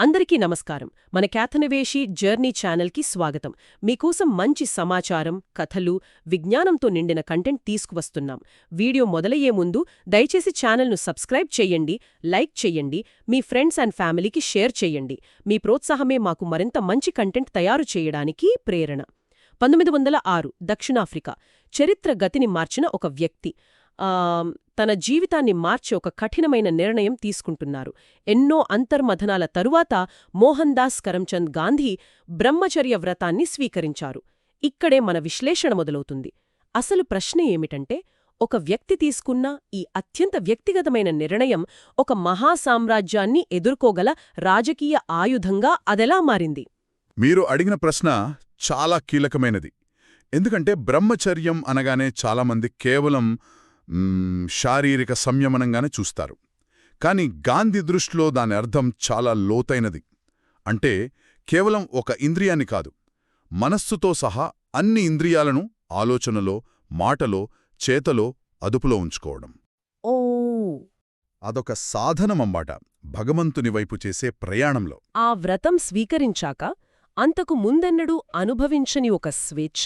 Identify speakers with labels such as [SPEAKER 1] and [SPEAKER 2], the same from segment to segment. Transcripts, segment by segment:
[SPEAKER 1] అందరికీ నమస్కారం. మన క్యాథనవేషి జర్నీ ఛానల్కి స్వాగతం. మీకోసం మంచి సమాచారం కథలు విజ్ఞానంతో నిండిన కంటెంట్ తీసుకువస్తున్నాం. వీడియో మొదలయ్యే ముందు దయచేసి ఛానల్ను సబ్స్క్రైబ్ చేయండి లైక్ చేయండి మీ ఫ్రెండ్స్ అండ్ ఫ్యామిలీకి షేర్ చేయండి. మీ ప్రోత్సాహమే మాకు మరింత మంచి కంటెంట్ తయారు చేయడానికి ప్రేరణ. పంతొమ్మిది వందల ఆరు దక్షిణాఫ్రికా. చరిత్ర గతిని మార్చిన ఒక వ్యక్తి. తన జీవితాన్ని మార్చి ఒక కఠినమైన నిర్ణయం తీసుకుంటున్నారు. ఎన్నో అంతర్మథనాల తరువాత మోహన్ దాస్ కరంచంద్ గాంధీ బ్రహ్మచర్య వ్రతాన్ని స్వీకరించారు. ఇక్కడే మన విశ్లేషణ మొదలవుతుంది. అసలు ప్రశ్న ఏమిటంటే ఒక వ్యక్తి తీసుకున్న ఈ అత్యంత వ్యక్తిగతమైన నిర్ణయం ఒక మహాసామ్రాజ్యాన్ని ఎదుర్కోగల రాజకీయ ఆయుధంగా అదెలా మారింది?
[SPEAKER 2] మీరు అడిగిన ప్రశ్న చాలా కీలకమైనది. ఎందుకంటే బ్రహ్మచర్యం అనగానే చాలామంది కేవలం శారీరక సంయమనంగానే చూస్తారు. కాని గాంధీ దృష్టిలో దాని అర్థం చాలా లోతైనది. అంటే కేవలం ఒక ఇంద్రియాన్ని కాదు మనస్సుతో సహా అన్ని ఇంద్రియాలను ఆలోచనలో మాటలో చేతలో అదుపులో ఉంచుకోవడం.
[SPEAKER 1] ఓ!
[SPEAKER 2] అదొక సాధనమమ్మాట భగవంతుని వైపు చేసే ప్రయాణంలో.
[SPEAKER 1] ఆ వ్రతం స్వీకరించాక అంతకు ముందెన్నడూ అనుభవించని ఒక స్వేచ్ఛ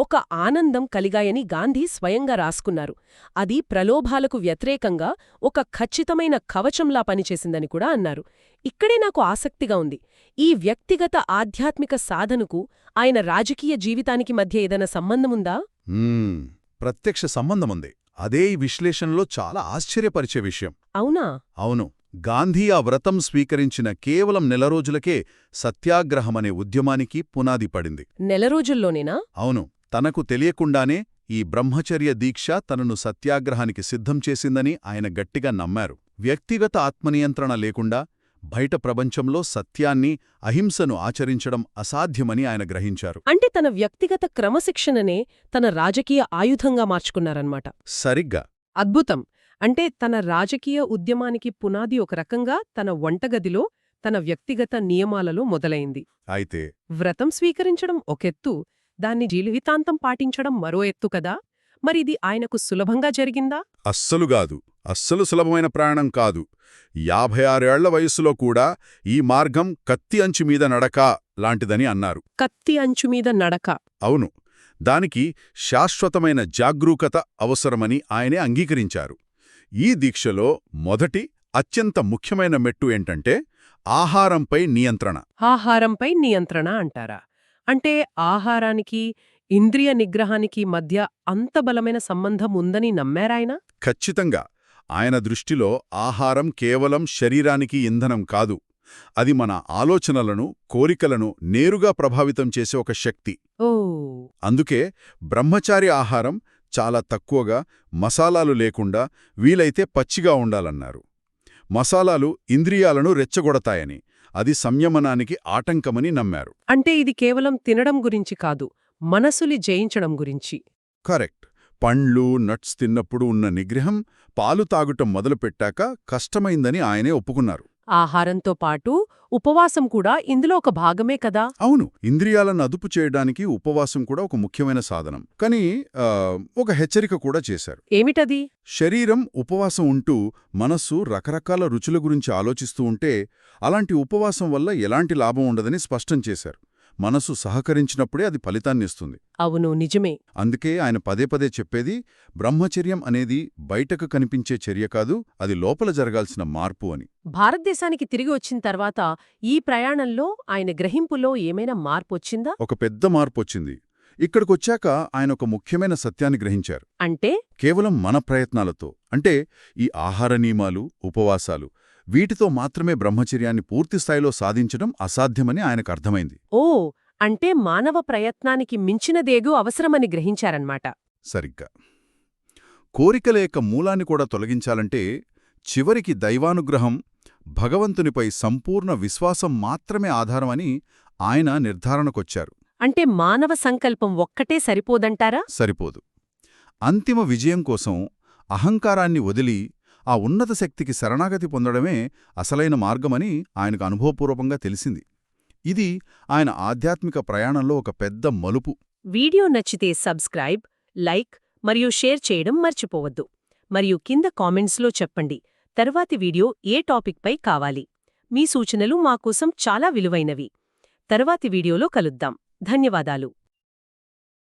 [SPEAKER 1] ఒక ఆనందం కలిగాయని గాంధీ స్వయంగా రాసుకున్నారు. అది ప్రలోభాలకు వ్యతిరేకంగా ఒక ఖచ్చితమైన కవచంలా పనిచేసిందని కూడా అన్నారు. ఇక్కడే నాకు ఆసక్తిగా ఉంది. ఈ వ్యక్తిగత ఆధ్యాత్మిక సాధనకు ఆయన రాజకీయ జీవితానికి మధ్య ఏదైనా సంబంధముందా?
[SPEAKER 2] ప్రత్యక్ష సంబంధముంది. అదే ఈ విశ్లేషణలో చాలా ఆశ్చర్యపరిచే విషయం.
[SPEAKER 1] అవునా?
[SPEAKER 2] అవును. గాంధీ ఆ వ్రతం స్వీకరించిన కేవలం నెల రోజులకే సత్యాగ్రహమనే ఉద్యమానికి పునాది పడింది.
[SPEAKER 1] నెల రోజుల్లోనేనా?
[SPEAKER 2] అవును. తనకు తెలియకుండానే ఈ బ్రహ్మచర్య దీక్ష తనను సత్యాగ్రహానికి సిద్ధం చేసిందని ఆయన గట్టిగా నమ్మారు. వ్యక్తిగత ఆత్మనియంత్రణ లేకుండా బయట ప్రపంచంలో సత్యాన్ని అహింసను ఆచరించడం అసాధ్యమని ఆయన గ్రహించారు.
[SPEAKER 1] అంటే తన వ్యక్తిగత క్రమశిక్షణనే తన రాజకీయ ఆయుధంగా మార్చుకున్నారన్నమాట.
[SPEAKER 2] సరిగ్గా.
[SPEAKER 1] అద్భుతం! అంటే తన రాజకీయ ఉద్యమానికి పునాది ఒక రకంగా తన వంటగదిలో తన వ్యక్తిగత నియమాలలో మొదలైంది.
[SPEAKER 2] అయితే
[SPEAKER 1] వ్రతం స్వీకరించడం ఒకెత్తు దాన్ని జీవితాంతం పాటించడం మరో ఎత్తు కదా? మరిది ఆయనకు సులభంగా జరిగిందా?
[SPEAKER 2] అస్సలుగాదు అస్సలు సులభమైన ప్రయాణం కాదు. యాభై ఆరేళ్ళ వయస్సులో కూడా ఈ మార్గం కత్తి అంచు మీద నడక లాంటిదని అన్నారు.
[SPEAKER 1] కత్తి అంచుమీద నడక.
[SPEAKER 2] అవును. దానికి శాశ్వతమైన జాగరూకత అవసరమని ఆయనే అంగీకరించారు. ఈ దీక్షలో మొదటి అత్యంత ముఖ్యమైన మెట్టు ఏంటంటే ఆహారంపై నియంత్రణ.
[SPEAKER 1] ఆహారంపై నియంత్రణ అంటారా? అంటే ఆహారానికి ఇంద్రియ నిగ్రహానికి మధ్య అంత బలమైన సంబంధం ఉందని నమ్మారాయన
[SPEAKER 2] ఖచ్చితంగా. ఆయన దృష్టిలో ఆహారం కేవలం శరీరానికి ఇంధనం కాదు. అది మన ఆలోచనలను కోరికలను నేరుగా ప్రభావితం చేసే ఒక శక్తి. అందుకే బ్రహ్మచారి ఆహారం చాలా తక్కువగా మసాలాలు లేకుండా వీలైతే పచ్చిగా ఉండాలన్నారు. మసాలాలు ఇంద్రియాలను రెచ్చగొడతాయని అది సంయమనానికి ఆటంకమని నమ్మారు.
[SPEAKER 1] అంటే ఇది కేవలం తినడం గురించి కాదు మనసులి జయించడం గురించి.
[SPEAKER 2] కరెక్ట్. పండ్లు నట్స్ తిన్నప్పుడు ఉన్న నిగ్రహం పాలు తాగుటం మొదలుపెట్టాక కష్టమైందని ఆయనే ఒప్పుకున్నారు.
[SPEAKER 1] ఆహారంతో పాటు ఉపవాసం కూడా ఇందులో ఒక భాగమే కదా?
[SPEAKER 2] అవును. ఇంద్రియాలను అదుపు చేయడానికి ఉపవాసం కూడా ఒక ముఖ్యమైన సాధనం. కానీ ఒక హెచ్చరిక కూడా చేశారు.
[SPEAKER 1] ఏమిటది?
[SPEAKER 2] శరీరం ఉపవాసం ఉంటూ మనస్సు రకరకాల రుచుల గురించి ఆలోచిస్తూ ఉంటే అలాంటి ఉపవాసం వల్ల ఎలాంటి లాభం ఉండదని స్పష్టం చేశారు. మనసు సహకరించినప్పుడే అది ఫలితాన్నిస్తుంది.
[SPEAKER 1] అవును నిజమే.
[SPEAKER 2] అందుకే ఆయన పదే పదే చెప్పేది బ్రహ్మచర్యం అనేది బయటకు కనిపించే చర్య కాదు అది లోపల జరగాల్సిన మార్పు అని.
[SPEAKER 1] భారతదేశానికి తిరిగి వచ్చిన తర్వాత ఈ ప్రయాణంలో ఆయన గ్రహింపులో ఏమైనా మార్పొచ్చిందా?
[SPEAKER 2] ఒక పెద్ద మార్పు వచ్చింది ఇక్కడికొచ్చాక ఆయన ఒక ముఖ్యమైన సత్యాన్ని గ్రహించారు.
[SPEAKER 1] అంటే?
[SPEAKER 2] కేవలం మన ప్రయత్నాలతో. అంటే ఈ ఆహార నియమాలు ఉపవాసాలు వీటితో మాత్రమే బ్రహ్మచర్యాన్ని పూర్తిస్థాయిలో సాధించడం అసాధ్యమని ఆయనకు అర్థమైంది.
[SPEAKER 1] ఓ అంటే మానవ ప్రయత్నానికి మించినదేగో అవసరమని గ్రహించారన్నమాట
[SPEAKER 2] సరిగ్గా. కోరికల యొక్క మూలాన్ని కూడా తొలగించాలంటే చివరికి దైవానుగ్రహం భగవంతునిపై సంపూర్ణ విశ్వాసం మాత్రమే ఆధారమని ఆయన నిర్ధారణకొచ్చారు.
[SPEAKER 1] అంటే మానవ సంకల్పం ఒక్కటే సరిపోదంటారా?
[SPEAKER 2] సరిపోదు. అంతిమ విజయం కోసం అహంకారాన్ని వదిలి ఆ ఉన్నత శక్తికి శరణాగతి పొందడమే అసలైన మార్గమని ఆయనకు అనుభవపూర్వకంగా తెలిసింది. ఇది ఆయన ఆధ్యాత్మిక ప్రయాణంలో ఒక పెద్ద మలుపు.
[SPEAKER 1] వీడియో నచ్చితే సబ్స్క్రైబ్ లైక్ మరియు షేర్ చేయడం మర్చిపోవద్దు. మరియు కింద కామెంట్స్లో చెప్పండి తర్వాతి వీడియో ఏ టాపిక్పై కావాలి? మీ సూచనలు మా కోసం చాలా విలువైనవి. తర్వాతి వీడియోలో కలుద్దాం. ధన్యవాదాలు.